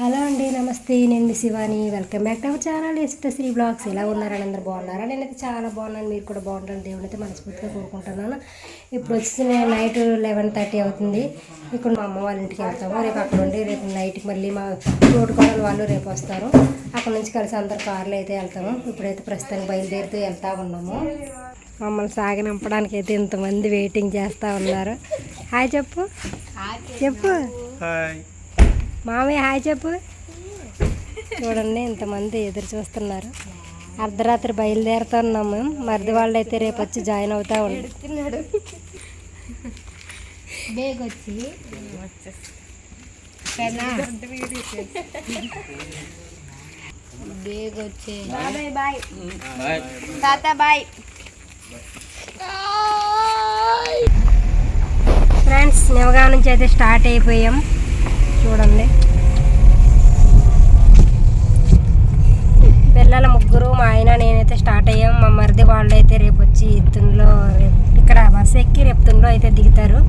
Hello అండి నమస్తే. నేను మీ Shivani. Welcome back to our channel. Sri blogs ఎలా ఉన్నారని అందరు బాగున్నారా? నేనైతే చాలా బాగున్నాను. మీరు కూడా బాగుంటాను దేవుని అయితే మనస్ఫూర్తిగా కోరుకుంటున్నాను. ఇప్పుడు వచ్చి నేను నైట్ లెవెన్ థర్టీ అవుతుంది. ఇప్పుడు మా అమ్మ వాళ్ళ ఇంటికి వెళ్తాము. రేపు అక్కడ ఉండి రేపు నైట్కి మళ్ళీ మా తోడుకోవడం వాళ్ళు రేపు వస్తారు. అక్కడ నుంచి కలిసి అందరు కార్లో అయితే వెళ్తాము. ఇప్పుడైతే ప్రస్తుతానికి బయలుదేరుతూ వెళ్తా ఉన్నాము. మమ్మల్ని సాగనంపడానికి అయితే ఇంతమంది వెయిటింగ్ చేస్తూ ఉన్నారు. హాయ్ చెప్పు. చెప్పు. హాయ్ మామయ్య హాయ్ చెప్పు. చూడండి ఇంతమంది ఎదురు చూస్తున్నారు. అర్ధరాత్రి బయలుదేరుతున్నాము. మరిది వాళ్ళు అయితే రేపు వచ్చి జాయిన్ అవుతా ఉంటారు బేగ్ వచ్చి బేగ్ వచ్చి బాయ్. Bye bye. తాత బాయ్. ఫ్రెండ్స్ నివగా నుంచి అయితే స్టార్ట్ అయిపోయాం. చూడండి. పిల్లల ముగ్గురు మా ఆయన నేనైతే స్టార్ట్ అయ్యాం. మా మరిది వాళ్ళు అయితే రేపు వచ్చి ఇత్తున్లో ఇక్కడ బస్సు ఎక్కి రేపు తునిలో అయితే దిగుతారు.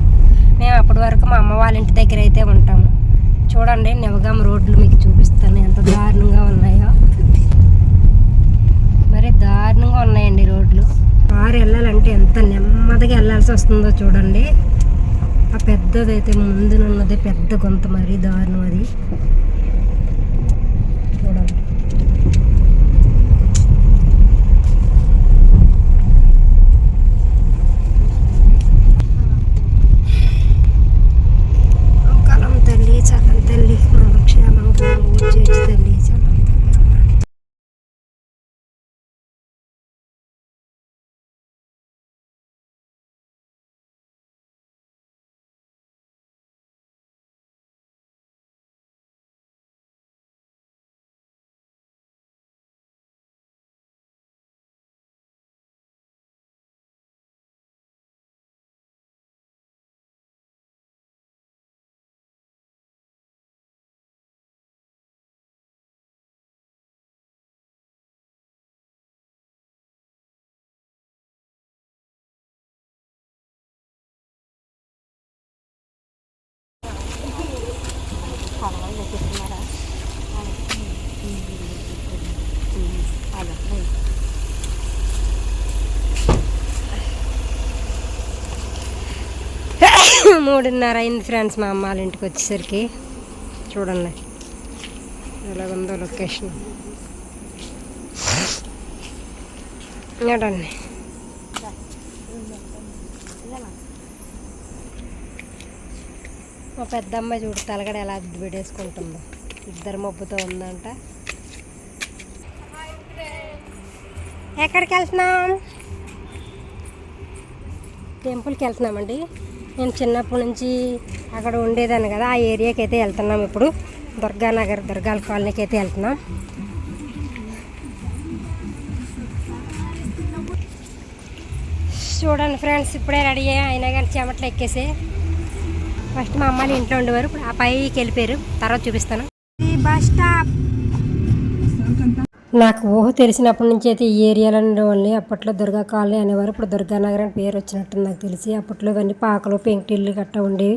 మేము అప్పటి వరకు మా అమ్మ వాళ్ళ ఇంటి దగ్గర అయితే ఉంటాము. చూడండి నివగాం రోడ్లు మీకు చూపిస్తాను. ఎంత దారుణంగా ఉన్నాయో. మరి దారుణంగా ఉన్నాయండి రోడ్లు. కారు వెళ్ళాలంటే ఎంత నెమ్మదిగా వెళ్ళాల్సి వస్తుందో చూడండి. ఆ పెద్దదైతే ముందునున్నది పెద్ద గొంత మరి దారుణం అది చూడండి కలం తల్లి చలం తల్లి మమ్మ క్షేమంగా చేర్చి తల్లి చలం తల్లి అమ్మ. మూడున్నర అయింది ఫ్రెండ్స్ మా అమ్మ వాళ్ళ ఇంటికి వచ్చేసరికి. చూడండి. ఎలా ఉందో లొకేషన్. చూడండి. మా పెద్దమ్మ చూడు తలగడ ఎలా అద్దె పెట్టేసుకుంటుందో ఇద్దరు మబ్బుతో ఉందంట. ఎక్కడికి వెళ్తున్నాం టెంపుల్కి వెళ్తున్నామండి. నేను చిన్నప్పటి నుంచి అక్కడ ఉండేదాన్ని కదా ఆ ఏరియాకి అయితే వెళ్తున్నాం ఇప్పుడు. దుర్గానగర్ దుర్గాల కాలనీకి అయితే వెళ్తున్నాం. చూడండి ఫ్రెండ్స్ ఇప్పుడే రెడీ అయినా కానీ చెమట్లు ఎక్కేసి. ఫస్ట్ మా అమ్మాయి ఇంట్లో ఉండేవారు ఇప్పుడు ఆ పైకి వెళ్ళిపోయారు. తర్వాత చూపిస్తాను. Bus stop. నాకు ఊహ తెలిసినప్పటి నుంచి అయితే ఈ ఏరియాలో ఉండేవాళ్ళని అప్పట్లో దుర్గా కాలనీ అనేవారు ఇప్పుడు దుర్గానగర్ అని పేరు వచ్చినట్టు నాకు తెలిసి. అప్పట్లో ఇవన్నీ పాకలు పెంకుటిల్లు గట్టా ఉండేవి.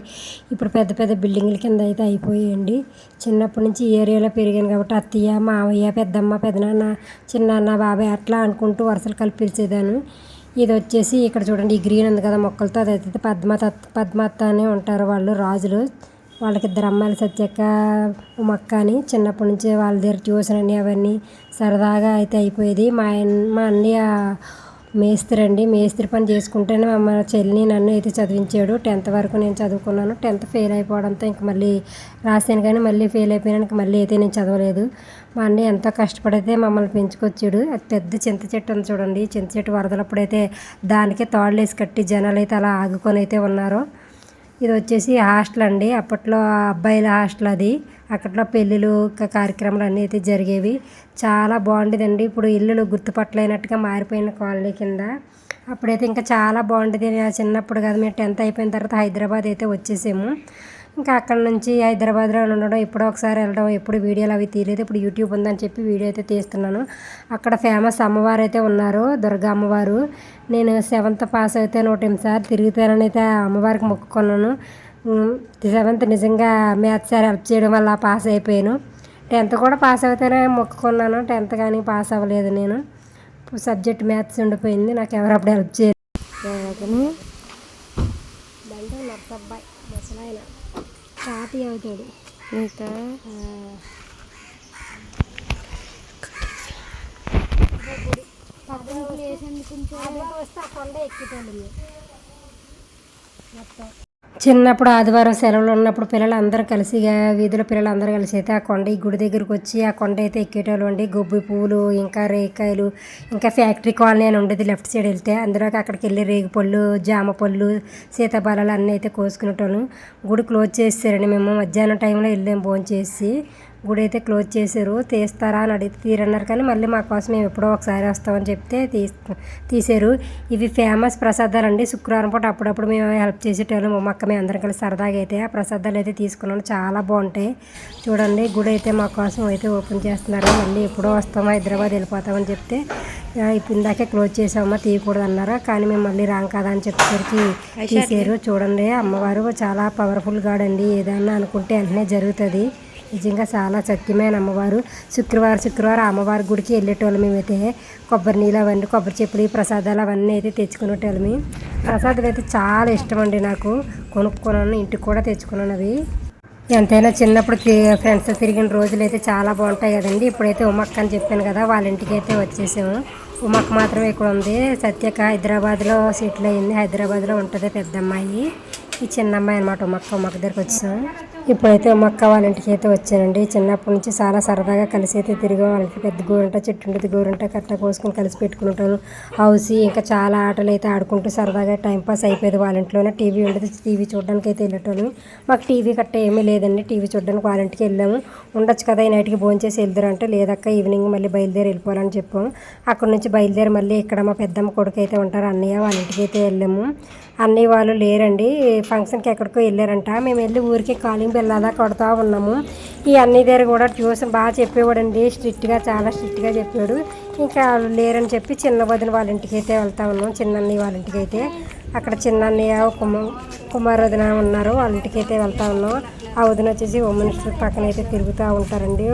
ఇప్పుడు పెద్ద పెద్ద బిల్డింగ్ల కింద అయితే అయిపోయాయండి. చిన్నప్పటి నుంచి ఈ ఏరియాలో పెరిగాను కాబట్టి అత్తయ్య మావయ్య పెద్దమ్మ పెదనాన్న చిన్నాన్న బాబాయ్ అట్లా అనుకుంటూ వరుసలు కలిపి పిలిచేదాను ఇది వచ్చేసి ఇక్కడ చూడండి ఈ గ్రీన్ ఉంది కదా మొక్కలతో అదైతే పద్మత పద్మత్త అని ఉంటారు వాళ్ళు రాజులు. వాళ్ళకి ఇద్దరు అమ్మాయిలు సత్యక్క ఉమక్క అని చిన్నప్పటి నుంచి వాళ్ళ దగ్గర ట్యూషన్ అని అవన్నీ సరదాగా అయితే అయిపోయేది. మా మా అన్నయ్య మేస్త్రి అండి మేస్త్రి పని చేసుకుంటేనే మా చెల్లిని నన్ను అయితే చదివించాడు. టెన్త్ వరకు నేను చదువుకున్నాను. టెన్త్ ఫెయిల్ అయిపోవడంతో ఇంక మళ్ళీ రాశాను కానీ మళ్ళీ ఫెయిల్ అయిపోయినాక మళ్ళీ అయితే నేను చదవలేదు. మా అన్నయ్య ఎంతో కష్టపడితే మమ్మల్ని పెంచుకొచ్చాడు. అది పెద్ద చింత చెట్టు ఉంది చూడండి. చింత చెట్టు వరదలప్పుడైతే దానికే తాళ్ళు వేసి కట్టి జనాలు అయితే అలా ఆగుకొని అయితే ఉన్నారు. ఇది వచ్చేసి హాస్టల్ అండి. అప్పట్లో అబ్బాయిల హాస్టల్ అది. అక్కట్లో పెళ్ళిళ్ళు ఇంకా కార్యక్రమాలు అన్నీ అయితే జరిగేవి. చాలా బాగుండేదండి. ఇప్పుడు ఇల్లులు గుర్తుపట్టలేనట్టుగా మారిపోయిన కాలనీ కింద. అప్పుడైతే ఇంకా చాలా బాగుండేది. చిన్నప్పుడు కదా మేము టెన్త్ అయిపోయిన తర్వాత హైదరాబాద్ అయితే వచ్చేసాము. ఇంకా అక్కడ నుంచి హైదరాబాద్లో ఉండడం ఎప్పుడో ఒకసారి వెళ్ళడం ఎప్పుడు వీడియోలు అవి తీయలేదు. ఇప్పుడు యూట్యూబ్ ఉందని చెప్పి వీడియో అయితే తీస్తున్నాను. అక్కడ ఫేమస్ అమ్మవారు అయితే ఉన్నారు దుర్గా అమ్మవారు. నేను సెవెంత్ పాస్ అయితే నూట ఎనిమిది సార్లు తిరుగుతానని అయితే అమ్మవారికి మొక్కుకున్నాను. సెవెంత్ నిజంగా మ్యాథ్స్ సార్ హెల్ప్ చేయడం వల్ల పాస్ అయిపోయాను. టెన్త్ కూడా పాస్ అవుతేనే మొక్కుకున్నాను. టెన్త్ కానీ పాస్ అవ్వలేదు నేను. సబ్జెక్ట్ మ్యాథ్స్ ఉండిపోయింది నాకు ఎవరు అప్పుడు హెల్ప్ చేయలేదు. బండి నర్సబ్బాయి ముసలాయన తాతి అవుతాడు. ఇంకా? వస్తే ఆ కొండ ఎక్కేటోళ్ళు మొత్తం. చిన్నప్పుడు ఆదివారం సెలవులు ఉన్నప్పుడు పిల్లలు అందరూ కలిసి వీధిలో పిల్లలు అందరూ కలిసి అయితే ఆ కొండ ఈ గుడి దగ్గరికి వచ్చి ఆ కొండ అయితే ఎక్కేటోళ్ళు అండి. గొబ్బి పువ్వులు ఇంకా రేకాయలు ఇంకా ఫ్యాక్టరీ కాలనీ అని ఉండేది లెఫ్ట్ సైడ్ వెళ్తే. అందులోకి అక్కడికి వెళ్ళి రేగు పళ్ళు జామ పళ్ళు సీతాఫలాలు అన్నీ అయితే కోసుకునేటోళ్ళం. గుడి క్లోజ్ చేసారండి మేము. మధ్యాహ్నం టైంలో వెళ్ళాము భోజనం చేసి గుడి అయితే క్లోజ్ చేశారు తీస్తారా అని అడిగితే తీరన్నారు కానీ మళ్ళీ మా కోసం మేము ఎప్పుడో ఒకసారి వస్తామని చెప్తే తీస్ తీశారు. ఇవి ఫేమస్ ప్రసాదాలు అండి శుక్రవారం పూట అప్పుడప్పుడు మేము హెల్ప్ చేసేటోళ్ళం. మా అక్క మేము అందరం కలిసి సరదాగా అయితే ఆ ప్రసాదాలు అయితే తీసుకున్నాను చాలా బాగుంటాయి. చూడండి గుడి అయితే మా కోసం అయితే ఓపెన్ చేస్తున్నారు. మళ్ళీ ఎప్పుడో వస్తామా హైదరాబాద్ వెళ్ళిపోతామని చెప్తే "ఆ, ఇప్పుడు ఇందాకే క్లోజ్ చేసామా తీయకూడదు అన్నారు కానీ మేము మళ్ళీ రాం కదా అని చెప్పేసరికి తీసారు చూడండి అమ్మవారు చాలా పవర్ఫుల్ గాడ్ అండి ఏదైనా అనుకుంటే వెంటనే జరుగుతుంది. నిజంగా చాలా సత్యమైన అమ్మవారు. శుక్రవారం శుక్రవారం అమ్మవారి గుడికి వెళ్ళేటోళ్ళం మేమైతే. కొబ్బరి నీళ్ళు అవన్నీ కొబ్బరి చెప్పులు ఈ ప్రసాదాలు అవన్నీ అయితే తెచ్చుకునేటోళ్ళమి ప్రసాదాలు అయితే చాలా ఇష్టం అండి నాకు. కొనుక్కున్నాను ఇంటికి కూడా తెచ్చుకున్నాను అవి. ఎంతైనా చిన్నప్పుడు తి- ఫ్రెండ్స్తో తిరిగిన రోజులు అయితే చాలా బాగుంటాయి కదండి. ఇప్పుడైతే ఉమ్మక్క అని చెప్పాను కదా వాళ్ళ ఇంటికి అయితే వచ్చేసాము. ఉమ్మక్క మాత్రమే ఇక్కడ ఉంది. సత్యక హైదరాబాద్లో సెటిల్ అయింది. హైదరాబాద్లో ఉంటుంది పెద్ద అమ్మాయి ఈ చిన్న అమ్మాయి అనమాట ఉమ్మక్క ఉమ్మక్క దగ్గరికి వచ్చాము ఇప్పుడైతే ఉమ్మక్క వాళ్ళ ఇంటికి అయితే వచ్చానండి. చిన్నప్పటి నుంచి చాలా సరదాగా కలిసి అయితే తిరిగాం వాళ్ళకి పెద్ద గోరంట చెట్టు ఉంటుంది గోరంట కట్ట కోసుకొని కలిసి పెట్టుకుంటాను హౌసి ఇంకా చాలా ఆటలు అయితే ఆడుకుంటూ సరదాగా టైంపాస్ అయిపోయేది వాళ్ళ ఇంట్లోనే. టీవీ ఉండదు టీవీ చూడడానికి అయితే వెళ్ళేటోళ్ళు. మాకు టీవీ కట్ట ఏమీ లేదండి. టీవీ చూడడానికి వాళ్ళ ఇంటికి వెళ్ళాము. ఉండొచ్చు కదా ఈ నైట్కి భోజనం చేసి లేదక్క ఈవినింగ్ మళ్ళీ బయలుదేరి వెళ్ళిపోవాలని చెప్పాము. అక్కడ నుంచి బయలుదేరి మళ్ళీ ఇక్కడ మా పెద్దమ్మ కొడుకు అయితే ఉంటారు. అన్నయ్య వాళ్ళ ఇంటికి అయితే వెళ్ళాము. అన్నయ్య వాళ్ళు లేరండి. ఫంక్షన్కి ఎక్కడికో వెళ్ళారంట. మేము వెళ్ళి ఊరికి కాలింగ్ పిల్లలా అలా కొడతా ఉన్నాము. ఈ అన్నయ్య దగ్గర కూడా ట్యూషన్ బాగా చెప్పేవాడండి. స్ట్రిక్ట్గా చాలా స్ట్రిక్ట్గా చెప్పాడు. ఇంకా వాళ్ళు లేరని చెప్పి చిన్న వదిన వాళ్ళ ఇంటికి అయితే వెళ్తా ఉన్నాం. చిన్న అన్నయ్య వాళ్ళ ఇంటికి అయితే అక్కడ చిన్న అన్నయ్య కుమ కుమార్ వదిన ఉన్నారు. వాళ్ళ ఇంటికి అయితే వెళ్తా ఉన్నాం. ఆ వదిన వచ్చేసి ఉమెన్ పక్కన అయితే తిరుగుతూ ఉంటారండి.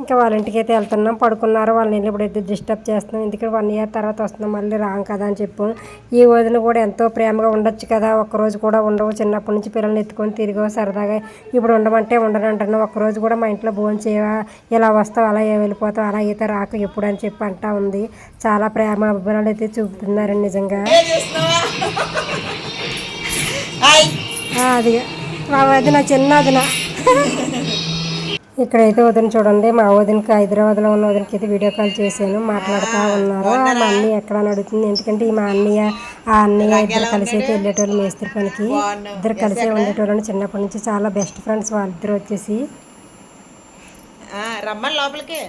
ఇంకా వాళ్ళ ఇంటికి అయితే వెళ్తున్నాం. పడుకున్నారు. వాళ్ళని వెళ్ళి ఇప్పుడు అయితే డిస్టర్బ్ చేస్తున్నాం. ఎందుకంటే వన్ ఇయర్ తర్వాత వస్తున్నాం. మళ్ళీ రాం కదా అని చెప్పాం. ఈ వదిన కూడా ఎంతో ప్రేమగా ఉండొచ్చు కదా. ఒక్కరోజు కూడా ఉండవు. చిన్నప్పటి నుంచి పిల్లల్ని ఎత్తుకొని తిరిగి సరదాగా ఇప్పుడు ఉండమంటే ఉండనంటున్నాం. ఒక్కరోజు కూడా మా ఇంట్లో భోజనం చేయవా? ఇలా వస్తావు? అలా వెళ్ళిపోతావు? అలా అయితే రాకు ఎప్పుడు అని చెప్పి అంటా ఉంది. చాలా ప్రేమ అభిమానాలు అయితే చూపుతున్నారండి నిజంగా. అది. వదిన చిన్న వదిన. ఇక్కడైతే వదిన చూడండి మా వదినకి హైదరాబాద్లో ఉన్న వదినకి అయితే వీడియో కాల్ చేశాను మాట్లాడుతూ ఉన్నారు. మా అన్నయ్య ఎక్కడ అని అడుగుతుంది ఎందుకంటే ఈ మా అన్నయ్య ఆ అన్నయ్య ఇద్దరు కలిసి అయితే వెళ్ళేటోళ్ళు మేస్త్రి పనికి. ఇద్దరు కలిసే ఉండేటోళ్ళని చిన్నప్పటి నుంచి చాలా బెస్ట్ ఫ్రెండ్స్ వాళ్ళిద్దరు వచ్చేసి. ఆ, రమ్మని లోపలికి.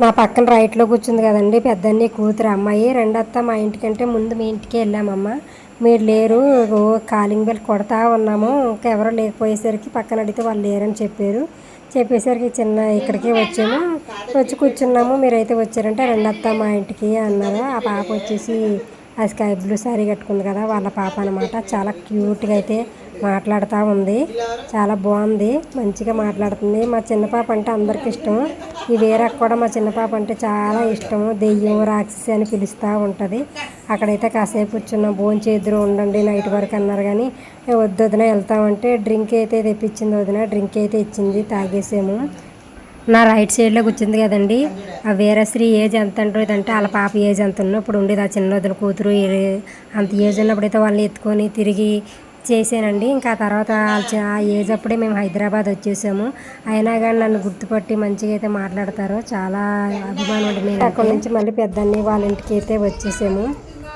నా పక్కన రైట్లో కూర్చుంది కదండి పెద్దన్ని కూతురు అమ్మాయి రెండత్త మా ఇంటికంటే ముందు మీ ఇంటికి వెళ్ళామమ్మ. మీరు లేరు కాలింగ్ బెల్ కొడతా ఉన్నాము ఇంకా ఎవరో లేకపోయేసరికి పక్కన అడిగితే వాళ్ళు లేరని చెప్పారు. చెప్పేసరికి చిన్న ఇక్కడికి వచ్చాము. వచ్చి కూర్చున్నాము. మీరైతే వచ్చారంటే రెండత్త మా ఇంటికి అన్నారు. ఆ పాప వచ్చేసి ఆ స్కై బ్లూ శారీ కట్టుకుంది కదా వాళ్ళ పాప అనమాట చాలా క్యూట్గా అయితే మాట్లాడుతూ ఉంది. చాలా బాగుంది. మంచిగా మాట్లాడుతుంది. మా చిన్న పాప అంటే అందరికి ఇష్టం. ఈ వేరకు కూడా మా చిన్న పాప అంటే చాలా ఇష్టము. దెయ్యం రాక్షసి అని పిలుస్తూ ఉంటుంది. అక్కడైతే కాసేపు కూర్చున్నాం భోజనం ఎదురు ఉండండి నైట్ వరకు అన్నారు కానీ వద్దు వదిన వెళ్తామంటే డ్రింక్ అయితే తెప్పించింది వదిన డ్రింక్ అయితే ఇచ్చింది తాగేసాము. నా రైట్ సైడ్లో కూర్చుంది కదండి. ఆ వీరశ్రీ ఏజ్ ఎంత అంటే అంటే వాళ్ళ పాప ఏజ్ ఎంత ఉన్నప్పుడు ఉండేది ఆ చిన్న వదిన కూతురు అంత ఏజ్ ఉన్నప్పుడైతే వాళ్ళని ఎత్తుకొని తిరిగి చేశానండి. ఇంకా తర్వాత ఆ ఏజ్ అప్పుడే మేము హైదరాబాద్ వచ్చేసాము. అయినా కానీ నన్ను గుర్తుపట్టి మంచిగా అయితే మాట్లాడతారు చాలా అభిమానం ఉంటుంది నేను అక్కడి నుంచి మళ్ళీ పెద్దన్ని వాళ్ళ ఇంటికి అయితే వచ్చేసాము.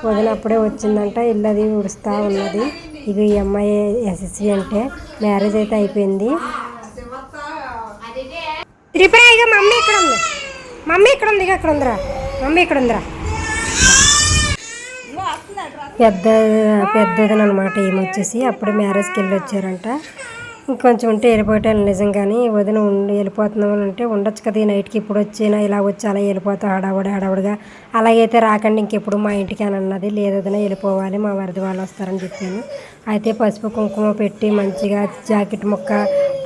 వదిన అప్పుడే వచ్చిందంట ఇల్లు అది ఉడుస్తూ ఉన్నది. ఇది ఈ అమ్మాయి ఎస్ఎస్సి అంటే మ్యారేజ్ అయితే అయిపోయింది. త్రిపుర ఇక మమ్మీ ఇక్కడ ఉంది మమ్మీ ఇక్కడ ఉంది ఇక ఇక్కడ ఉందిరా. మమ్మీ ఇక్కడ ఉందిరా పెద్ద పెద్దదని అనమాట ఈమె వచ్చేసి అప్పుడే మ్యారేజ్కి వెళ్ళి వచ్చారంట ఇంకొంచెం ఉంటే వెళ్ళిపోయాను నిజంగానే. వదిన ఉండి వెళ్ళిపోతున్నాం అంటే ఉండొచ్చు కదా ఈ నైట్కి. ఇప్పుడు వచ్చినా ఇలా వచ్చి అలా వెళ్ళిపోతా హడావుడి హడావుడిగా. అలాగైతే రాకండి ఇంకెప్పుడు మా ఇంటికి అని అన్నది. లేదదినా వెళ్ళిపోవాలి మా వరద వాళ్ళు వస్తారని చెప్పాను. అయితే పసుపు కుంకుమ పెట్టి మంచిగా జాకెట్ ముక్క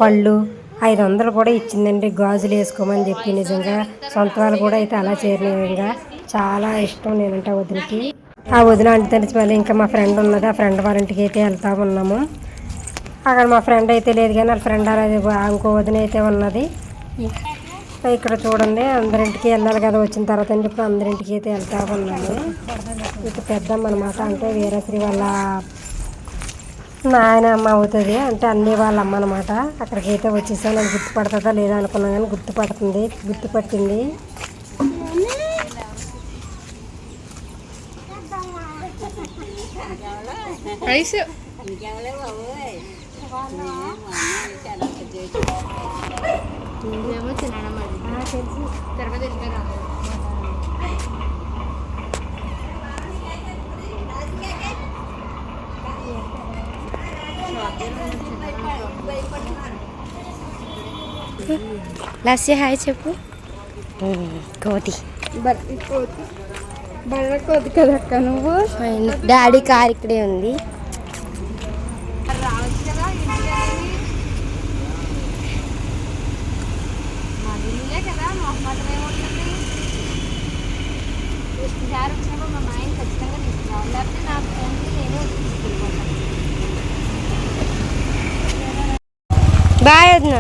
పళ్ళు ఐదు వందలు కూడా ఇచ్చిందండి. గాజులు వేసుకోమని చెప్పి నిజంగా. సొంత వాళ్ళు కూడా అయితే అలా చేరిన విధంగా. చాలా ఇష్టం నేనంటే వదిలికి వదినకి. ఆ వదిన అంటే తెలిసి మళ్ళీ ఇంకా మా ఫ్రెండ్ ఉన్నది. ఆ ఫ్రెండ్ వాళ్ళ ఇంటికి అయితే వెళ్తా ఉన్నాము. అక్కడ మా ఫ్రెండ్ అయితే లేదు కానీ వాళ్ళ ఫ్రెండ్ అనేది ఇంకో వదిన అయితే ఉన్నది. ఇక్కడ చూడండి అందరింటికి వెళ్ళాలి కదా వచ్చిన తర్వాత అని చెప్పి అందరింటికి అయితే వెళ్తా ఉన్నాము. ఇక పెద్దమ్మ అనమాట అంటే వీరశ్రీ వాళ్ళ నాయనమ్మ అవుతుంది. అంటే అన్ని వాళ్ళ అమ్మ అనమాట అక్కడికి అయితే వచ్చేసాను. అది గుర్తుపడుతుందా లేదా అనుకున్నా కానీ గుర్తుపడుతుంది గుర్తుపట్టింది. ఐస్ ఏమో తినడం అది లస్సీ హాయ్ చెప్పు కోతి బర్రె కొద్ది కదా నువ్వు డాడీ కార్ ఇక్కడే ఉంది రావచ్చు కదా మన ఇల్లే కదా మొహమ్మదం ఏముంటుంది ఈసారి వచ్చినప్పుడు మా ఆయన ఖచ్చితంగా తీసుకురావాలి లేకపోతే నాకు ఫోన్ నేనే వచ్చి తీసుకెళ్ళిపోతాను బాయ్ వదిన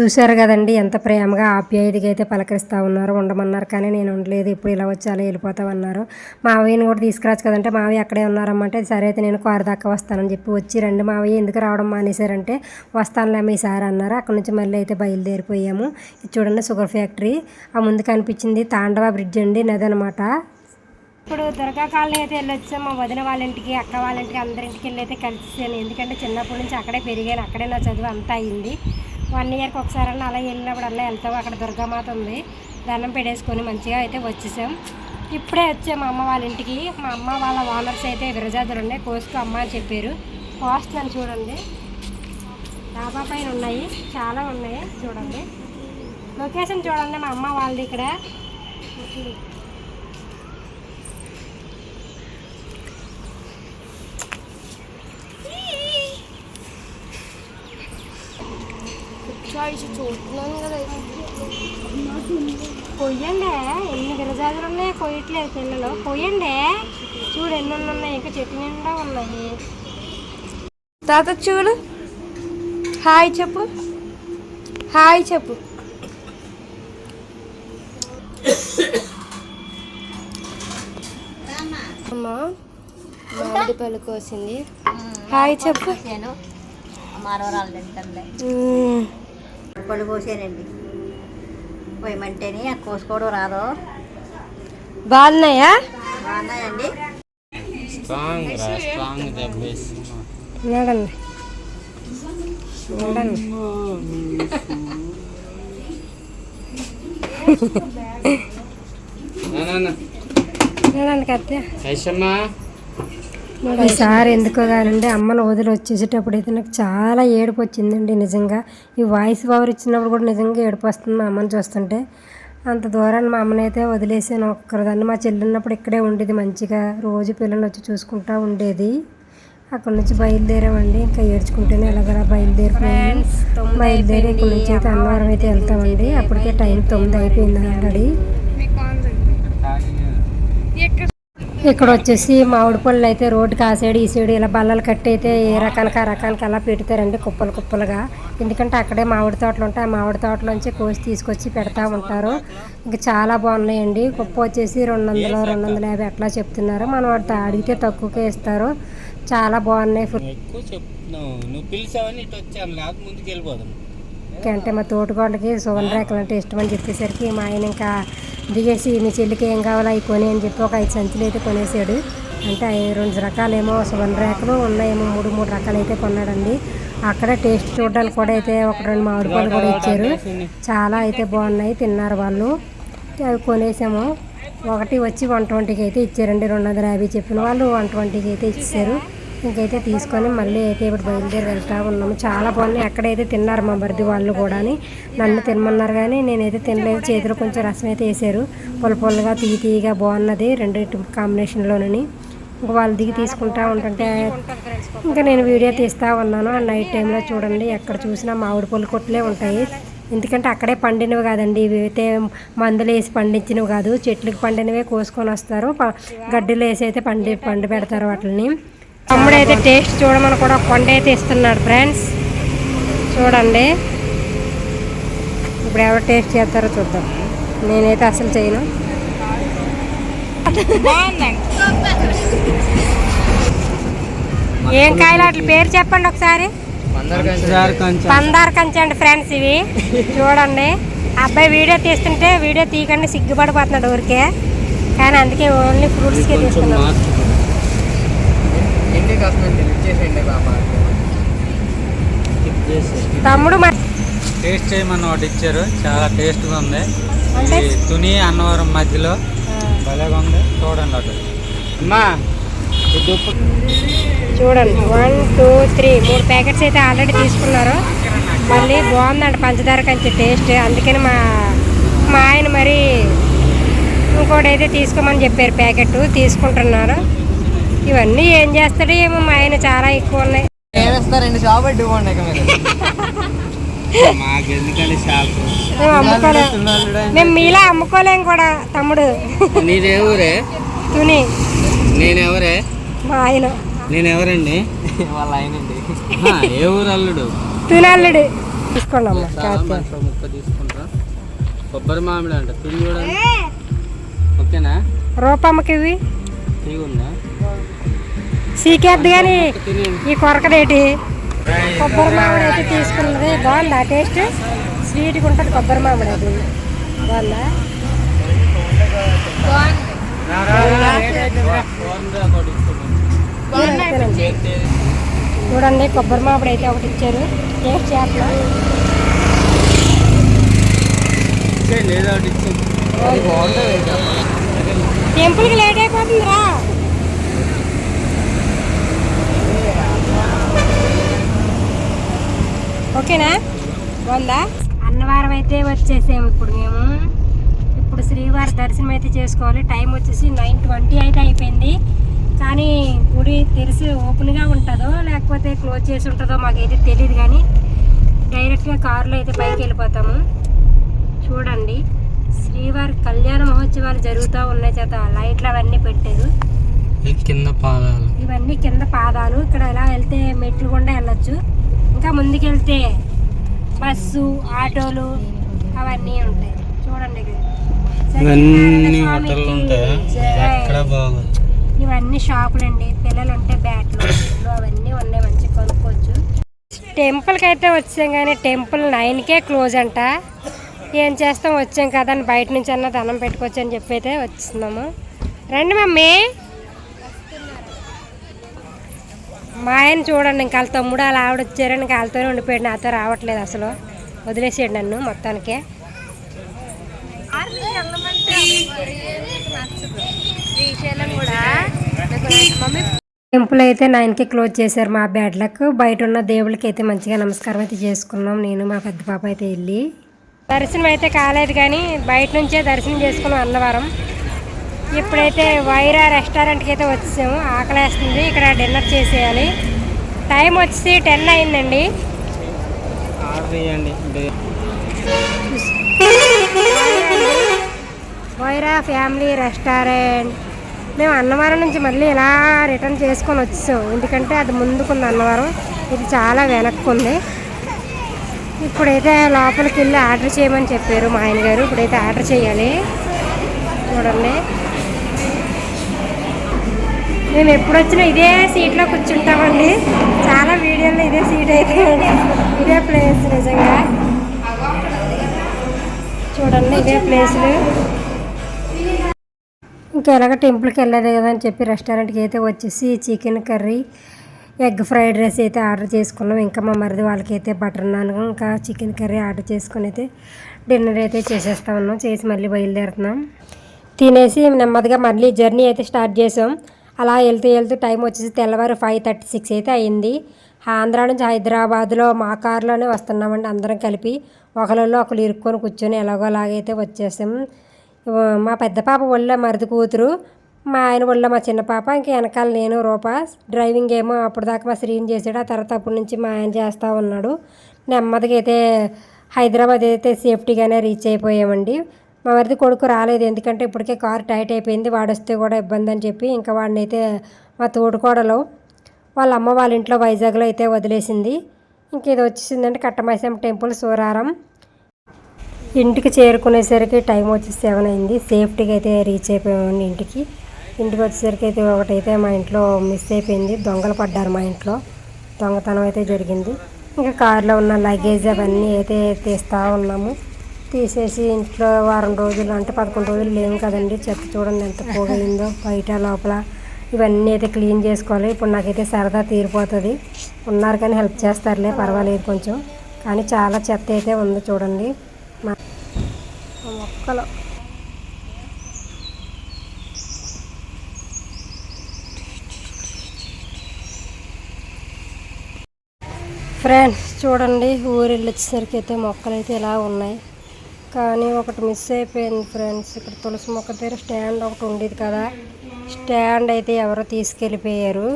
చూశారు కదండి ఎంత ప్రేమగా ఆప్యాయతగా అయితే పలకరిస్తూ ఉన్నారు ఉండమన్నారు. కానీ నేను ఉండలేదు ఇప్పుడు ఇలా వచ్చాలో వెళ్ళిపోతామన్నారు. మావయ్యని కూడా తీసుకురావచ్చు కదంటే మావయ్య అక్కడే ఉన్నారమ్మంటే సరే అయితే నేను కారు దాకా వస్తానని చెప్పి వచ్చి రండి మావయ్య ఎందుకు రావడం మానేశారంటే వస్తానులే మీ సార్ అన్నారు. అక్కడ నుంచి మళ్ళీ అయితే బయలుదేరిపోయాము. ఇది చూడండి షుగర్ ఫ్యాక్టరీ. ఆ ముందు కనిపించింది తాండవ బ్రిడ్జ్ అండి నది అనమాట ఇప్పుడు దుర్గా కాలనీ అయితే వెళ్ళొచ్చాం. మా వదిన వాళ్ళ ఇంటికి అక్క వాళ్ళ ఇంటికి అందరింటికి వెళ్ళి అయితే కలిసి ఎందుకంటే చిన్నప్పటి నుంచి అక్కడే పెరిగాను. అక్కడే నా చదువు అంతా అయింది. వన్ ఇయర్కి ఒకసారి అలా అలా వెళ్ళినప్పుడు వెళ్తాం. అక్కడ దుర్గామాత ఉంది. దండం పెట్టేసుకొని మంచిగా అయితే వచ్చేసాం. ఇప్పుడే వచ్చాం మా అమ్మ వాళ్ళ ఇంటికి. మా అమ్మ వాళ్ళ ఓనర్స్ అయితే విరజాతులు ఉన్నాయి. కోసుకు అమ్మ అని చెప్పారు. కోస్తున్నాను చూడండి. డాబా పైన ఉన్నాయి. చాలా ఉన్నాయి. చూడండి. లొకేషన్ చూడండి మా అమ్మ వాళ్ళది ఇక్కడ. చూస్తున్నాను కదా కొయ్యండి ఎన్ని గిరజాజులు ఉన్నాయి కొయ్యట్లేదు పిల్లలు కొయ్యండి చూడు ఎన్ని ఉన్నాయి ఇంకా చెట్టు నిండా ఉన్నాయి తాత చూడు హాయ్ చెప్పు హాయ్ చెప్పు అమ్మ మామిడి పళ్ళు కోసింది హాయ్ చెప్పు నేను తింటుండే మ్మ్. పళ్ళు కోసానండి పోయమంటేనే ఆ కోసుకోవడం రాదు. బాగున్నాయా? బాగున్నాయండి. స్ట్రాంగ్ స్ట్రాంగ్ చూడండి. చూడండి. చూడండి కత్తి. ఐషమ్మా ఈసారి ఎందుకో కానండి అమ్మను వదిలి వచ్చేసేటప్పుడు అయితే నాకు చాలా ఏడుపు వచ్చిందండి నిజంగా. ఈ వాయిస్ ఓవర్ ఇచ్చినప్పుడు కూడా నిజంగా ఏడుపు వస్తుంది మా అమ్మని చూస్తుంటే. అంత దూరాన్ని మా అమ్మని అయితే వదిలేసాను ఒక్కరిదాన్ని. మా చెల్లి ఉన్నప్పుడు ఇక్కడే ఉండేది మంచిగా రోజు పిల్లల్ని వచ్చి చూసుకుంటా ఉండేది. అక్కడ నుంచి బయలుదేరామండి ఇంకా ఏడ్చుకుంటూనే ఎలాగలా బయలుదేరిపోయాము బయలుదేరి ఇక్కడ నుంచి అయితే అన్నవరం అయితే వెళ్తామండి. అప్పటికే టైం తొమ్మిది అయిపోయింది ఆల్రెడీ ఇక్కడ వచ్చేసి మామిడి పళ్ళు అయితే రోడ్డుకి కాసేడు సైడ్ ఈ సైడ్ ఇలా బల్లలు కట్టి అయితే ఏ రకానికి ఆ రకానికి అలా పెడతారండి కుప్పలు కుప్పలుగా. ఎందుకంటే అక్కడే మామిడి తోటలు ఉంటాయి. ఆ మామిడి తోటలోంచి కోసి తీసుకొచ్చి పెడతా ఉంటారు. ఇంకా చాలా బాగున్నాయండి. కుప్ప వచ్చేసి రెండు వందలు రెండు వందల యాభై అట్లా చెప్తున్నారు. మనం వాటి అడిగితే తక్కువకే ఇస్తారు. చాలా బాగున్నాయి. ఫుడ్ చెప్తున్నావు. నువ్వు పిలిచావని ఇటు వచ్చాను లేకపోతే ముందుకు వెళ్ళిపోదాం అంటే మా తోటకోళ్ళకి సువర్ణరేఖలు అంటే ఇష్టం అని చెప్పేసరికి మా ఆయన ఇంకా దిగేసి మీ చెల్లికి ఏం కావాలో అవి కొని అని చెప్పి ఒక ఐదు సంచులు అయితే కొనేసాడు. అంటే రెండు రకాలేమో సువర్ణ రేఖలు ఉన్నాయేమో మూడు మూడు రకాలు అయితే కొన్నాడండి. అక్కడ టేస్ట్ చూడడానికి కూడా అయితే ఒక రెండు మామిడి పళ్ళు కూడా ఇచ్చారు. చాలా అయితే బాగున్నాయి తిన్నారు వాళ్ళు. అవి కొనేసాము. ఒకటి వచ్చి వన్ ట్వంటీకి అయితే ఇచ్చారండి రెండు వందల యాభై చెప్పిన వాళ్ళు వన్ ట్వంటీకి అయితే ఇచ్చారు ఇంకైతే తీసుకొని మళ్ళీ అయితే ఇప్పుడు బయలుదేరి వెళ్తా ఉన్నాము. చాలా బాగున్నాయి. అక్కడైతే తిన్నారు మా బర్ది వాళ్ళు కూడా నన్ను తినమన్నారు కానీ నేనైతే తినలేదు. చేతిలో కొంచెం రసం అయితే వేసారు పొల పొలగా తీయ తీయగా బాగున్నది. రెండు కాంబినేషన్లోనని ఇంకా వాళ్ళు దిగి తీసుకుంటా ఉంటుంటే ఇంకా నేను వీడియో తీస్తూ ఉన్నాను. నైట్ టైంలో చూడండి ఎక్కడ చూసినా మామిడి పళ్ళు కొట్లే ఉంటాయి. ఎందుకంటే అక్కడే పండినవి కాదండి. ఇవి అయితే మందులు వేసి పండించినవి కాదు. చెట్లకు పండినవే కోసుకొని వస్తారు. గడ్డిలో వేసి అయితే పండి పండి పెడతారు వాటిని తమ్ముడు అయితే టేస్ట్ చూడమని కూడా కొండ అయితే ఇస్తున్నాడు ఫ్రెండ్స్. చూడండి. ఇప్పుడు ఎవరు టేస్ట్ చేస్తారో చూద్దాం. నేనైతే అసలు చేయను. ఏం కాయలు అట్ల పేరు చెప్పండి ఒకసారి. పందార్ కంచండి ఫ్రెండ్స్ ఇవి. చూడండి. అబ్బాయి వీడియో తీస్తుంటే వీడియో తీయకండి సిగ్గుపడిపోతున్నాడు ఊరికే. కానీ అందుకే ఓన్లీ ఫ్రూట్స్కే తీస్తున్నాం తమ్ముడు మరి టేస్ట్ చేయమని ఒకటి ఇచ్చారు. చాలా టేస్ట్గా ఉంది. తుని అన్నవరం మధ్యలో భలేగా ఉంది. చూడండి అటు. అమ్మా చూడండి. వన్ టూ త్రీ మూడు ప్యాకెట్స్ అయితే ఆల్రెడీ తీసుకున్నారు. మళ్ళీ బాగుందండి పంచదార కంచి టేస్ట్ అందుకని మా మా ఆయన మరి ఇంకోటి అయితే తీసుకోమని చెప్పారు ప్యాకెట్ తీసుకుంటున్నారు. ఇవన్నీ ఏం చేస్తాడు ఏమో మా ఆయన చాలా ఎక్కువ ఉన్నాయి. ఎందుకని షాపు మేము అమ్ముకోలేం. మేము మీలా అమ్ముకోలేం కూడా తమ్ముడు. నీదే ఊరే తుని. నేనెవరే? మా ఆయన. నేనెవరండి? వాళ్ళ ఆయనండి. ఏ ఊరు అల్లుడు తునల్లుడు. తీసుకోండి అమ్మ ముక్క తీసుకుంటా. కొబ్బరి మామిడి అంట. తిని చూడండి ఓకేనా? రూపమ్మకి ఇవి. తీగుందా సీకేద్దు కానీ ఈ కొరకదేటి కొబ్బరి మామిడి అయితే తీసుకున్నది. బాగుందా? టేస్ట్? స్వీట్గా ఉంటుంది కొబ్బరి మామిడి అది బాగుందా. చూడండి కొబ్బరి మామిడి అయితే ఒకటి ఇచ్చారు. టేస్ట్ చేస్తున్నా టెంపుల్కి లేట్ అయిపోతుంది రా ఓకేనా? బాగుందా అన్నవరం అయితే వచ్చేసాము ఇప్పుడు మేము. ఇప్పుడు శ్రీవారి దర్శనం అయితే చేసుకోవాలి. టైం వచ్చేసి నైన్ ట్వంటీ అయితే అయిపోయింది. కానీ గుడి తెరిచి ఓపెన్గా ఉంటుందో లేకపోతే క్లోజ్ చేసి ఉంటుందో మాకైతే తెలియదు కానీ డైరెక్ట్గా కారులో అయితే పైకి వెళ్ళిపోతాము. చూడండి. శ్రీవారి కళ్యాణ మహోత్సవాలు జరుగుతూ ఉన్నాయి చేత. లైట్లు అవన్నీ పెట్టారు. కింద పాదాలు. ఇవన్నీ కింద పాదాలు. ఇక్కడ ఇలా వెళ్తే మెట్లు గుండా వెళ్ళొచ్చు. ఇంకా ముందుకెళ్తే బస్సు ఆటోలు అవన్నీ ఉంటాయి. చూడండి. ఇవన్నీ హోటళ్ళు ఉంటాయా? జై. ఎక్కడ బాగోదు? ఇవన్నీ షాపులు అండి పిల్లలు ఉంటే బ్యాట్లు అవన్నీ ఉన్నాయి. మంచిగా కొనుక్కోవచ్చు. టెంపుల్కి అయితే వచ్చాం కానీ టెంపుల్ నైన్కే క్లోజ్ అంట. ఏం చేస్తాం? వచ్చాం కదా అని బయట నుంచి అన్న దండం పెట్టుకోవచ్చు అని చెప్పి అయితే వచ్చిస్తున్నాము రండి మమ్మీ. మా ఆయన చూడండి ఇంకా వాళ్ళ తమ్ముడు వాళ్ళ ఆవిడ వచ్చారని ఇంకా వాళ్ళతోనే ఉండిపోయాడు. నాతో రావట్లేదు అసలు. వదిలేసాడు నన్ను మొత్తానికే. కూడా మమ్మీ టెంపుల్ అయితే నైన్కి క్లోజ్ చేశారు మా బ్యాడ్ లక్ బయట ఉన్న దేవుళ్ళకి అయితే మంచిగా నమస్కారం అయితే చేసుకున్నాం. నేను మా పెద్ద పాప అయితే వెళ్ళి. దర్శనం అయితే కాలేదు కానీ బయట నుంచే దర్శనం చేసుకున్నాం అన్నవరం. ఇప్పుడైతే వైరా రెస్టారెంట్కి అయితే వచ్చాము. ఆకలేస్తుంది. ఇక్కడ డిన్నర్ చేసేయాలి. టైం వచ్చి టెన్ అయిందండి. Vyra family restaurant. మేము అన్నవరం నుంచి మళ్ళీ ఇలా రిటర్న్ చేసుకొని వచ్చాం. ఎందుకంటే అది ముందుకుంది అన్నవరం. ఇది చాలా వెనక్కు ఉంది. ఇప్పుడైతే లోపలికి వెళ్ళి ఆర్డర్ చేయమని చెప్పారు మా ఆయన గారు. ఇప్పుడైతే ఆర్డర్ చేయాలి. చూడండి. మేము ఎప్పుడు వచ్చినా ఇదే సీట్లో కూర్చుంటామండి. చాలా వీడియోలో ఇదే సీట్ అయితే ఇదే ప్లేస్ నిజంగా. చూడండి ఇదే ప్లేస్లు ఇంకా ఎలాగ టెంపుల్కి వెళ్ళలేదు కదా అని చెప్పి రెస్టారెంట్కి అయితే వచ్చేసి chicken curry egg fried rice అయితే ఆర్డర్ చేసుకున్నాం. ఇంకా మా మరిది వాళ్ళకైతే బటర్ నాన్ ఇంకా చికెన్ కర్రీ ఆర్డర్ చేసుకుని అయితే డిన్నర్ అయితే చేసేస్తా ఉన్నాం. చేసి మళ్ళీ బయలుదేరుతున్నాం. తినేసి నెమ్మదిగా మళ్ళీ జర్నీ అయితే స్టార్ట్ చేసాం. అలా వెళ్తూ వెళ్తూ టైం వచ్చేసి తెల్లవారు ఫైవ్ థర్టీ సిక్స్ అయితే అయింది. ఆంధ్రా నుంచి హైదరాబాద్లో మా కారులోనే వస్తున్నామండి అందరం కలిపి. ఒకరిలో ఒకరు ఇరుక్కొని కూర్చొని ఎలాగో అలాగైతే వచ్చేసాం. మా పెద్ద పాప ఒళ్ళో మరిది కూతురు మా ఆయన ఒళ్ళో మా చిన్న పాప ఇంకా వెనకాల నేను రూప. డ్రైవింగ్ ఏమో అప్పుడు దాకా మా శ్రీని చేసాడు ఆ తర్వాత అప్పటి నుంచి మా ఆయన చేస్తూ ఉన్నాడు. నెమ్మదిగా అయితే హైదరాబాద్ అయితే సేఫ్టీగానే రీచ్ అయిపోయామండి. మా మరిది కొడుకు రాలేదు. ఎందుకంటే ఇప్పటికే కారు టైట్ అయిపోయింది. వాడు వస్తే కూడా ఇబ్బంది అని చెప్పి ఇంకా వాడినైతే మా తోడుకోడలో వాళ్ళ అమ్మ వాళ్ళ ఇంట్లో వైజాగ్లో అయితే వదిలేసింది. ఇంక ఇది వచ్చేసిందంటే కట్టమైసం టెంపుల్ సూరారం. ఇంటికి చేరుకునేసరికి టైం వచ్చి సెవెన్ అయింది. సేఫ్టీగా అయితే రీచ్ అయిపోయామండి ఇంటికి. ఇంటికి వచ్చేసరికి అయితే ఒకటైతే మా ఇంట్లో మిస్ అయిపోయింది. దొంగలు పడ్డారు మా ఇంట్లో. దొంగతనం అయితే జరిగింది. ఇంకా కారులో ఉన్న లగేజ్ అవన్నీ అయితే తీస్తూ ఉన్నాము. తీసేసి ఇంట్లో వారం రోజులు అంటే పదకొండు రోజులు లేవు కదండి. చెత్త చూడండి ఎంత పోగైందో బయట లోపల ఇవన్నీ అయితే క్లీన్ చేసుకోవాలి. ఇప్పుడు నాకైతే సరదా తీరిపోతుంది. ఉన్నారు కానీ హెల్ప్ చేస్తారులే పర్వాలేదు కొంచెం. కానీ చాలా చెత్త అయితే ఉంది చూడండి. మా మొక్కలు. ఫ్రెండ్స్ చూడండి ఊరు వెళ్ళి వచ్చేసరికి అయితే మొక్కలు అయితే ఇలా ఉన్నాయి. కానీ ఒకటి మిస్ అయిపోయింది ఫ్రెండ్స్ ఇక్కడ తులసి మొక్క దగ్గర స్టాండ్ ఒకటి ఉండేది కదా. స్టాండ్ అయితే ఎవరో తీసుకెళ్ళిపోయారు?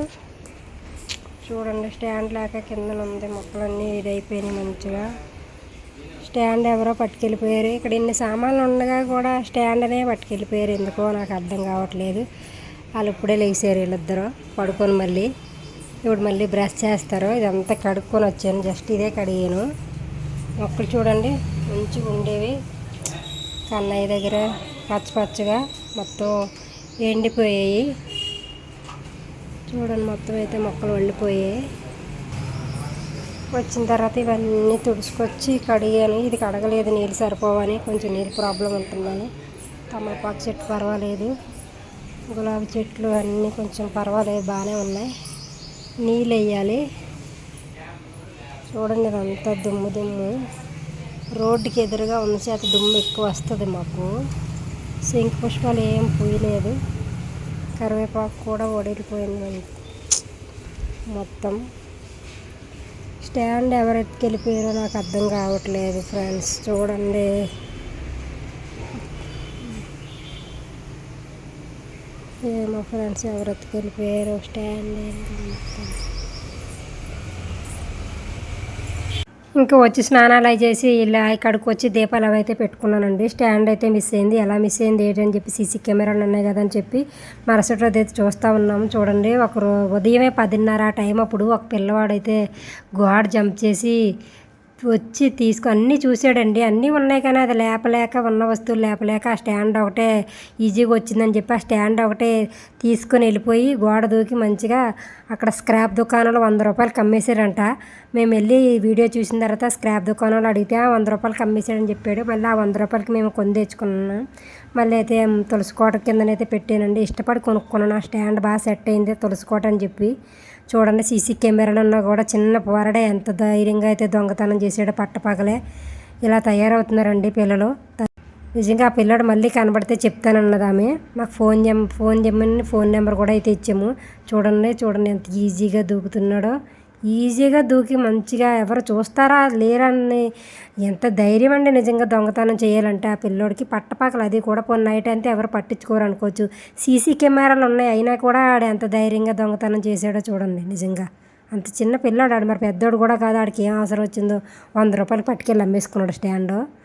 చూడండి స్టాండ్ లేక కింద ఉంది. మొక్కలన్నీ ఇది అయిపోయినాయి మంచిగా. స్టాండ్ ఎవరో పట్టుకెళ్ళిపోయారు. ఇక్కడ ఇన్ని సామాన్లు ఉండగా కూడా స్టాండ్ అనే పట్టుకెళ్ళిపోయారు. ఎందుకో నాకు అర్థం కావట్లేదు. వాళ్ళు ఇప్పుడే లేచారు వీళ్ళిద్దరూ. పడుకొని మళ్ళీ. ఇప్పుడు మళ్ళీ బ్రష్ చేస్తారు. ఇదంతా కడుక్కొని వచ్చాను. జస్ట్ ఇదే కడిగాను. మొక్కలు చూడండి. మంచిగా ఉండేవి. కన్నయ్య దగ్గర పచ్చిపచ్చగా మొత్తం ఎండిపోయాయి. చూడండి మొత్తం అయితే మొక్కలు వండిపోయాయి. వచ్చిన తర్వాత ఇవన్నీ తుడుచుకొచ్చి కడిగాను. ఇది కడగలేదు నీళ్ళు సరిపోవని కొంచెం నీళ్ళు ప్రాబ్లం ఉంటుందని. తమలపాకు చెట్టు పర్వాలేదు. గులాబీ చెట్లు అన్నీ కొంచెం పర్వాలేదు బాగానే ఉన్నాయి. నీళ్ళు వేయాలి. చూడండి ఇదంతా దుమ్ము దుమ్ము. రోడ్డుకి ఎదురుగా ఉన్న చేత దుమ్ము ఎక్కువ వస్తుంది మాకు. శంకు పుష్పాలు ఏం పూయలేదు. కరివేపాకు కూడా ఒడిలిపోయింది మొత్తం. స్టాండ్ ఎవరు ఎత్తుకెళ్ళిపోయారో నాకు అర్థం కావట్లేదు ఫ్రెండ్స్. చూడండి. ఏమో ఫ్రెండ్స్ ఎవరు ఎత్తుకెళ్ళిపోయారో స్టాండ్ ఏంటి మొత్తం. ఇంకా వచ్చి స్నానాలు అవి చేసి ఇలా ఇక్కడికి వచ్చి దీపాలు అవి అయితే పెట్టుకున్నానండి. స్టాండ్ అయితే మిస్ అయింది. ఎలా మిస్ అయింది ఏంటని చెప్పి సీసీ కెమెరాలు ఉన్నాయి కదా అని చెప్పి మరుసటి రోజు అయితే చూస్తూ ఉన్నాము చూడండి ఒక ఉదయమే పదిన్నర ఆ టైం అప్పుడు ఒక పిల్లవాడైతే గోడ జంప్ చేసి వచ్చి తీసుకు అన్నీ చూసాడండి. అన్నీ ఉన్నాయి కానీ అది లేపలేక ఉన్న వస్తువులు లేపలేక ఆ స్టాండ్ ఒకటే ఈజీగా వచ్చిందని చెప్పి ఆ స్టాండ్ ఒకటే తీసుకొని వెళ్ళిపోయి గోడ దూకి మంచిగా అక్కడ స్క్రాప్ దుకాణంలో వంద రూపాయలు కమ్మేశారంట. మేము వెళ్ళి వీడియో చూసిన తర్వాత స్క్రాప్ దుకాణంలో అడిగితే "ఆ, వంద రూపాయలు కమ్మేసాడని చెప్పాడు. మళ్ళీ ఆ వంద రూపాయలకి మేము కొని తెచ్చుకున్నాం. మళ్ళీ అయితే తులసి కోట కిందనైతే పెట్టానండి. ఇష్టపడి కొనుక్కున్నాను. ఆ స్టాండ్ బాగా సెట్ అయింది. తులసి కోట అని చెప్పి చూడండి సీసీ కెమెరాలు ఉన్నా కూడా చిన్న పోరడే. ఎంత ధైర్యంగా అయితే దొంగతనం చేసాడో పట్టపగలే ఇలా తయారవుతున్నారండి పిల్లలు. నిజంగా ఆ పిల్లడు మళ్ళీ కనబడితే చెప్తానన్నది ఆమె. మాకు ఫోన్ చెమ్ ఫోన్ చెమ్మని ఫోన్ నెంబర్ కూడా అయితే ఇచ్చాము. చూడండి చూడండి ఎంత ఈజీగా దూకుతున్నాడో. ఈజీగా దూకి మంచిగా ఎవరు చూస్తారా లేరని ఎంత ధైర్యం అండి నిజంగా దొంగతనం చేయాలంటే. ఆ పిల్లోడికి పట్టపాకలు అది కూడా పోయి నైట్ అంతే ఎవరు పట్టించుకోరు అనుకోవచ్చు. సీసీ కెమెరాలు ఉన్నాయి అయినా కూడా ఆడు ఎంత ధైర్యంగా దొంగతనం చేశాడో చూడండి నిజంగా. అంత చిన్న పిల్లాడు ఆడు మరి పెద్దోడు కూడా కాదు ఆడికి ఏం అవసరం వచ్చిందో. వంద రూపాయలు పట్టుకెళ్ళి అమ్మేసుకున్నాడు స్టాండ్.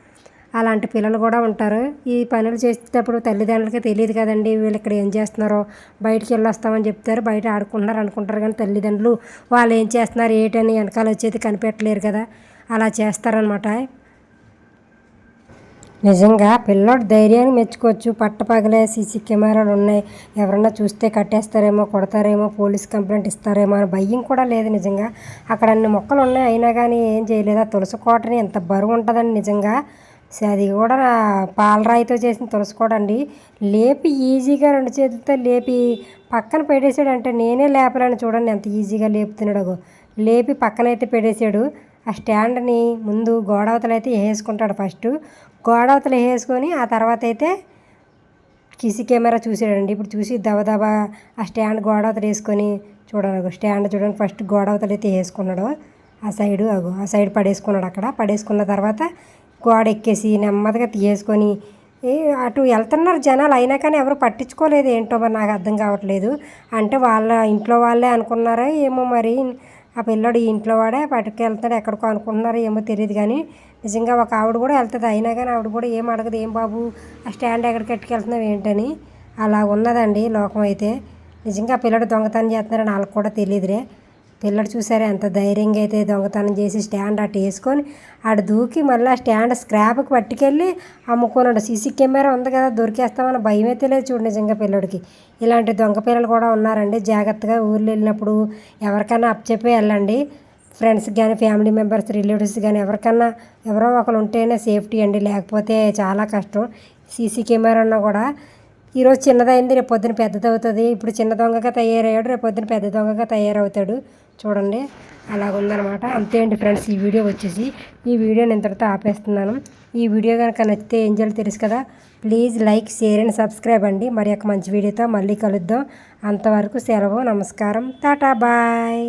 అలాంటి పిల్లలు కూడా ఉంటారు. ఈ పనులు చేసేటప్పుడు తల్లిదండ్రులకి తెలియదు కదండి వీళ్ళు ఇక్కడ ఏం చేస్తున్నారో. బయటికి వెళ్ళి వస్తామని చెప్తారు బయట ఆడుకుంటున్నారు అనుకుంటారు కానీ తల్లిదండ్రులు వాళ్ళు ఏం చేస్తున్నారు ఏంటని వెనకాల వచ్చేది కనిపెట్టలేరు కదా. అలా చేస్తారనమాట నిజంగా పిల్లోడు ధైర్యాన్ని మెచ్చుకోవచ్చు. పట్టపగలే సీసీ కెమెరాలు ఉన్నాయి. ఎవరన్నా చూస్తే కట్టేస్తారేమో కొడతారేమో పోలీస్ కంప్లైంట్ ఇస్తారేమో అని భయం కూడా లేదు నిజంగా. అక్కడ అన్ని మొక్కలు ఉన్నాయి అయినా కానీ ఏం చేయలేదు? ఆ తులసి కోటని ఎంత బరువు ఉంటుందని నిజంగా. సో అది కూడా పాలరాయితో చేసిన తులసి అండి లేపి ఈజీగా రెండు చేతులతో లేపి పక్కన పెట్టేశాడు నేనే లేపలేను చూడండి ఎంత ఈజీగా లేపుతున్నాడు. లేపి పక్కనైతే పెట్టేశాడు. ఆ స్టాండ్ని ముందు గోడవతలు అయితే వేసుకుంటాడు ఫస్ట్. గోడవతలు వేసుకొని ఆ తర్వాత అయితే కిసి కెమెరా చూసాడండి ఇప్పుడు చూసి దబదబా ఆ స్టాండ్ గోడవతలు వేసుకొని చూడండి స్టాండ్ చూడండి ఫస్ట్ గోడవతలు అయితే వేసుకున్నాడు. ఆ సైడు అగో ఆ సైడ్ పడేసుకున్నాడు అక్కడ. పడేసుకున్న తర్వాత గోడ ఎక్కేసి నెమ్మదిగా తీయేసుకొని ఏ అటు వెళ్తున్నారు జనాలు అయినా కానీ ఎవరు పట్టించుకోలేదు. ఏంటో మరి నాకు అర్థం కావట్లేదు. అంటే వాళ్ళ ఇంట్లో వాళ్ళే అనుకున్నారా ఏమో మరి? ఆ పిల్లోడు ఇంట్లో వాడే పట్టుకెళ్తాడు ఎక్కడికో అనుకుంటున్నారో ఏమో తెలియదు కానీ నిజంగా ఒక ఆవిడ కూడా వెళ్తుంది. అయినా కానీ ఆవిడ కూడా ఏం అడగదు. ఏం బాబు ఆ స్టాండ్ ఎక్కడికి ఎట్టుకెళ్తున్నావు ఏంటని? అలా ఉన్నదండి లోకం అయితే. నిజంగా ఆ పిల్లడు దొంగతనం చేస్తున్నారని వాళ్ళకి కూడా తెలియదురే పిల్లడు చూసారా ఎంత ధైర్యంగా అయితే దొంగతనం చేసి స్టాండ్ అటు వేసుకొని ఆడు దూకి మళ్ళీ ఆ స్టాండ్ స్క్రాప్కి పట్టుకెళ్ళి అమ్ముకున్నాడు. సీసీ కెమెరా ఉంది కదా దొరికేస్తామన్న భయం అయితే లేదు చూడు నిజంగా పిల్లడికి. ఇలాంటి దొంగ పిల్లలు కూడా ఉన్నారండి. జాగ్రత్తగా ఊర్లో వెళ్ళినప్పుడు ఎవరికైనా అప్పచెప్పి వెళ్ళండి. ఫ్రెండ్స్కి కానీ ఫ్యామిలీ మెంబర్స్ రిలేటివ్స్ కానీ ఎవరికన్నా ఎవరో ఒకరు ఉంటేనే సేఫ్టీ అండి. లేకపోతే చాలా కష్టం. సీసీ కెమెరా ఉన్నా కూడా ఈరోజు చిన్నదైంది రేపు పొద్దున పెద్దది అవుతుంది ఇప్పుడు చిన్న దొంగగా తయారయ్యాడు రేపు పొద్దున పెద్ద దొంగగా తయారవుతాడు. చూడండి. అలాగుందనమాట అంతే అండి ఫ్రెండ్స్ ఈ వీడియో వచ్చేసి. ఈ వీడియోని ఇంతటితో ఆపేస్తున్నాను. ఈ వీడియో కనుక నచ్చితే ఏం చేయాలో తెలుసు కదా? Please like share and subscribe అండి. మరి ఒక మంచి వీడియోతో మళ్ళీ కలుద్దాం. అంతవరకు సెలవు నమస్కారం. టాటా బాయ్.